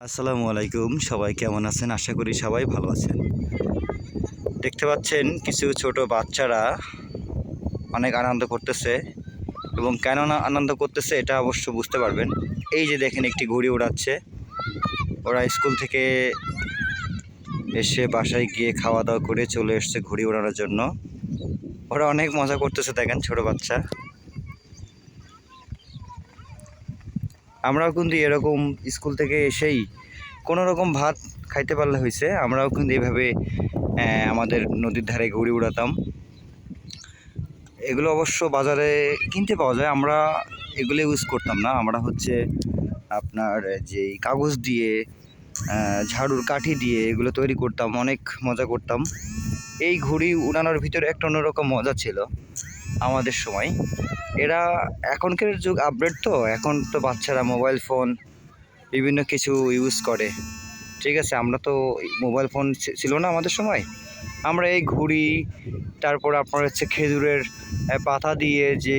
আসসালামু আলাইকুম। সবাই কেমন আছেন? আশা করি সবাই ভালো আছেন। দেখতে পাচ্ছেন কিছু ছোট বাচ্চারা অনেক আনন্দ করতেছে এবং কেন আনন্দ করতেছে এটা অবশ্য বুঝতে পারবেন। এই যে দেখেন একটি ঘুড়ি ওড়াচ্ছে ওরা স্কুল থেকে এসে বাসায় গিয়ে খাওয়া দাওয়া করে চলে এসছে ঘুড়ি ওড়ানোর জন্য। ওরা অনেক মজা করতেছে দেখেন ছোট বাচ্চা। আমরাও কিন্তু এরকম স্কুল থেকে এসেই কোনো রকম ভাত খাইতে পারলে হয়েছে আমরাও কিন্তু এইভাবে আমাদের নদীর ধারে ঘুড়ি উড়াতাম। এগুলো অবশ্য বাজারে কিনতে পাওয়া যায়, আমরা এগুলো ইউজ করতাম না। আমরা হচ্ছে আপনার যে কাগজ দিয়ে ঝাড়ুর কাঠি দিয়ে এগুলো তৈরি করতাম, অনেক মজা করতাম। এই ঘুড়ি উড়ানোর ভিতরে একটা অন্যরকম মজা ছিল আমাদের সময়। এরা এখনকার যুগ আপডেট তো, এখন তো বাচ্চারা মোবাইল ফোন বিভিন্ন কিছু ইউজ করে। ঠিক আছে, আমরা তো মোবাইল ফোন ছিল না আমাদের সময়। আমরা এই ঘুড়ি, তারপর আপনার হচ্ছে খেজুরের পাতা দিয়ে যে